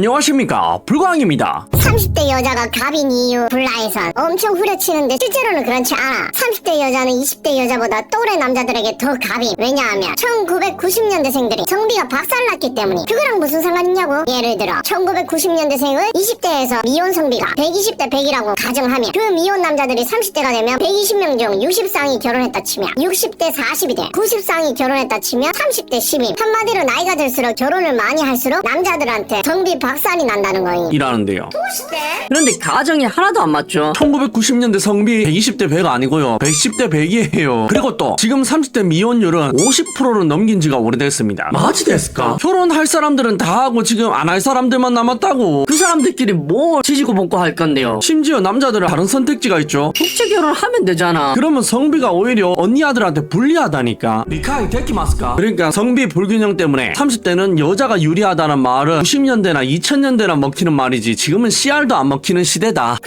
안녕하십니까. 불광입니다. 30대 여자가 갑인 이유 불나에선 엄청 후려치는데 실제로는 그렇지 않아. 30대 여자는 20대 여자보다 또래 남자들에게 더 갑인. 왜냐하면 1990년대생들이 정비가 박살났기 때문이 그거랑 무슨 상관이냐고. 예를 들어 1990년대생은 20대에서 미혼 성비가 120대 100이라고 가정하면 그 미혼 남자들이 30대가 되면 120명 중 60쌍이 결혼했다 치면 60대 40이 돼. 90쌍이 결혼했다 치면 30대 10인. 한마디로 나이가 들수록 결혼을 많이 할수록 남자들한테 정비 박살이 난다는 거임 이라는데요. 그런데 가정이 하나도 안 맞죠. 1990년대 성비 120대 100 아니고요. 110대 100이에요. 그리고 또 지금 30대 미혼율은 50%를 넘긴 지가 오래됐습니다. 마지 됐을까? 결혼할 사람들은 다 하고 지금 안 할 사람들만 남았다고. 그 사람들끼리 뭘 지지고 볶고 할 건데요. 심지어 남자들은 다른 선택지가 있죠. 국제 결혼하면 되잖아. 그러면 성비가 오히려 언니 아들한테 불리하다니까. 리카이 데키마스까 그러니까 성비 불균형 때문에 30대는 여자가 유리하다는 말은 90년대나 2000년대나 먹히는 말이지. 지금은 씨알도 안 먹히는 시대다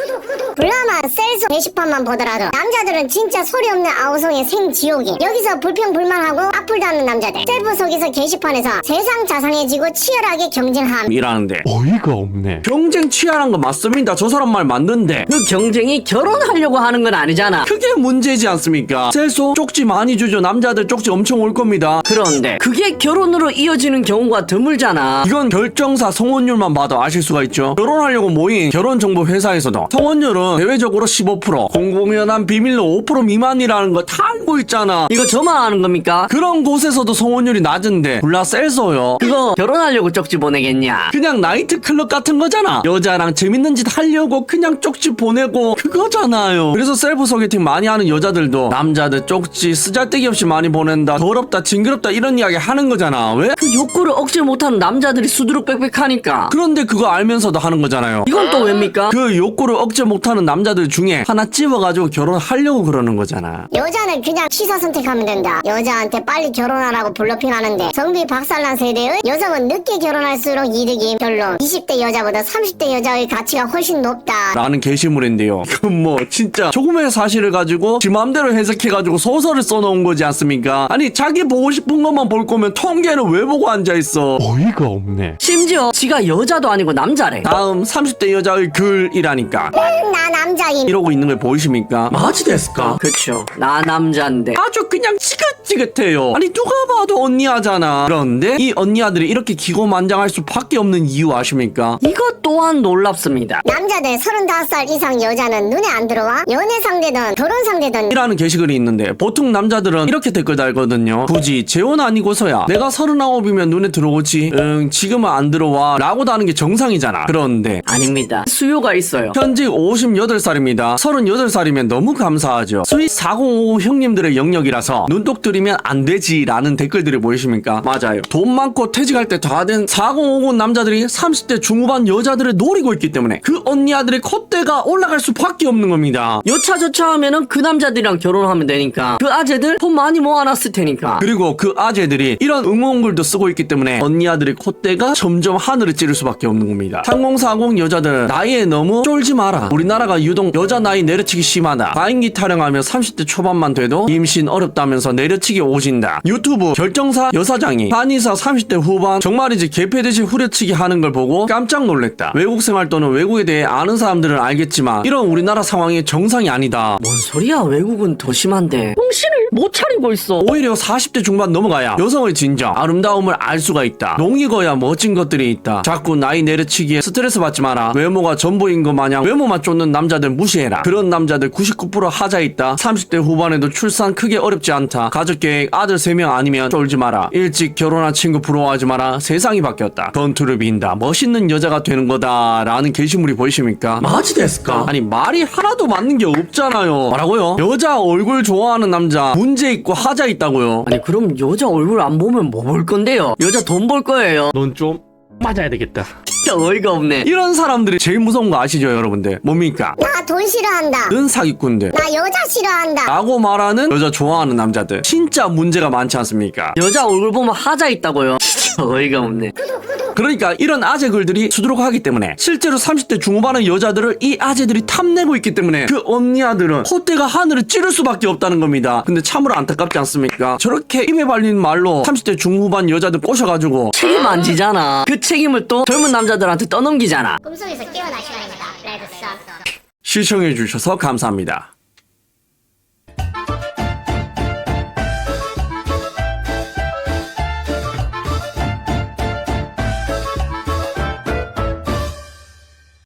불나만 셀수 게시판만 보더라도 남자들은 진짜 소리 없는 아우성의 생지옥이. 여기서 불평불만하고 악플다는 남자들. 셀프 속에서 게시판에서 세상 자상해지고 치열하게 경쟁함. 이라는데. 어이가 없네. 경쟁 치열한 거 맞습니다. 저 사람 말 맞는데. 그 경쟁이 결혼하려고 하는 건 아니잖아. 그게 문제지 않습니까? 셀소 쪽지 많이 주죠. 남자들 쪽지 엄청 올 겁니다. 그런데 그게 결혼으로 이어지는 경우가 드물잖아. 이건 결정사 성원율만 봐도 아실 수가 있죠. 결혼하려고 모인 결혼정보 회사에서도 성원율은 대외적으로 15%, 공공연한 비밀로 5% 미만이라는 거 다 알고 있잖아. 이거 저만 아는 겁니까? 그런 곳에서도 성원율이 낮은데 불나 셀서요. 그거 결혼하려고 쪽지 보내겠냐? 그냥 나이트 클럽 같은 거잖아. 여자랑 재밌는 짓 하려고 그냥 쪽지 보내고 그거잖아요. 그래서 셀프 소개팅 많이 하는 여자들도 남자들 쪽지 쓰잘데기 없이 많이 보낸다. 더럽다, 징그럽다 이런 이야기 하는 거잖아. 왜? 그 욕구를 억제 못하는 남자들이 수두룩 빽빽하니까. 그런데 그거 알면서도 하는 거잖아요. 이건 또 왜입니까? 그 욕구를 억제 못하는 남자들 중에 하나 찝어가지고 결혼하려고 그러는 거잖아. 여자는 그냥 취사 선택하면 된다 여자한테 빨리 결혼하라고 블러핑하는데 정비 박살난 세대의 여성은 늦게 결혼할수록 이득이 별로 20대 여자보다 30대 여자의 가치가 훨씬 높다 라는 게시물인데요. 그럼 뭐 진짜 조금의 사실을 가지고 지 마음대로 해석해가지고 소설을 써놓은 거지 않습니까? 아니 자기 보고 싶은 것만 볼 거면 통계는 왜 보고 앉아있어? 어이가 없네. 심지어 지가 여자도 아니고 남자래. 다음 30대 여자의 글이라니까 나 남자임 이러고 있는 걸 보이십니까? 마지 됐을까? 그쵸. 나 남잔데. 아주 그냥 지긋지긋해요. 아니 누가 봐도 언니 하잖아. 그런데 이 언니 아들이 이렇게 기고만장할 수밖에 없는 이유 아십니까? 이것 또한 놀랍습니다. 남자들 35살 이상 여자는 눈에 안 들어와 연애 상대든 결혼 상대든 이라는 게시글이 있는데 보통 남자들은 이렇게 댓글 달거든요. 굳이 재혼 아니고서야 내가 서른아홉이면 눈에 들어오지. 응 지금은 안 들어와 라고 다는 게 정상이잖아. 그런데 아닙니다. 수요가 있어요. 현직 58살입니다. 38살이면 너무 감사하죠. 스윗 4050 형님들의 영역이라서 눈독 들이면 안 되지라는 댓글들이 보이십니까? 맞아요. 돈 많고 퇴직할 때 다 된 4050 남자들이 30대 중후반 여자들을 노리고 있기 때문에 그 언니 아들의 콧대가 올라갈 수밖에 없는 겁니다. 여차저차 하면은 그 남자들이랑 결혼하면 되니까 그 아재들 돈 많이 모아놨을 테니까 그리고 그 아재들이 이런 응원글도 쓰고 있기 때문에 언니 아들의 콧대가 점점 하늘을 찌를 수밖에 없는 겁니다. 3040 여자들 나이에 너무 쫄지 마라. 우리나라 가 유독 여자 나이 내려치기 심하다. 과잉기 타령하며 30대 초반만 돼도 임신 어렵다면서 내려치기 오진다. 유튜브 결정사 여사장이 한의사 30대 후반 정말이지 개패듯이 후려치기 하는 걸 보고 깜짝 놀랬다. 외국 생활 또는 외국에 대해 아는 사람들은 알겠지만 이런 우리나라 상황이 정상이 아니다. 뭔 소리야 외국은 더 심한데 정신을 못 차리고 있어 오히려 40대 중반 넘어가야 여성의 진정, 아름다움을 알 수가 있다. 농익어야 멋진 것들이 있다. 자꾸 나이 내려치기에 스트레스 받지 마라. 외모가 전부인 것 마냥 외모만 쫓는 남자들 무시해라. 그런 남자들 99% 하자 있다. 30대 후반에도 출산 크게 어렵지 않다. 가족 계획 아들 3명 아니면 쫄지 마라. 일찍 결혼한 친구 부러워하지 마라. 세상이 바뀌었다. 건투를 빈다. 멋있는 여자가 되는 거다. 라는 게시물이 보이십니까? 마지 됐을까? 아니 말이 하나도 맞는 게 없잖아요. 뭐라고요? 여자 얼굴 좋아하는 남자 문제 있고 하자 있다고요. 아니 그럼 여자 얼굴 안 보면 뭐 볼 건데요 여자 돈 벌 거예요 넌 좀 맞아야 되겠다. 진짜 어이가 없네 이런 사람들이 제일 무서운 거 아시죠, 여러분들? 뭡니까? 나 돈 싫어한다 는 사기꾼들. 나 여자 싫어한다 라고 말하는 여자 좋아하는 남자들. 진짜 문제가 많지 않습니까? 여자 얼굴 보면 하자 있다고요 진짜 어이가 없네 그러니까 이런 아재 글들이 수두룩하기 때문에 실제로 30대 중후반의 여자들을 이 아재들이 탐내고 있기 때문에 그 언니아들은 콧대가 하늘을 찌를 수밖에 없다는 겁니다. 근데 참으로 안타깝지 않습니까? 저렇게 입에 발린 말로 30대 중후반 여자들 꼬셔가지고 책임 안 지잖아. 그 책임을 또 젊은 남자들한테 떠넘기잖아. 꿈속에서 깨어날 시간입니다. 레드썬. 시청해주셔서 감사합니다.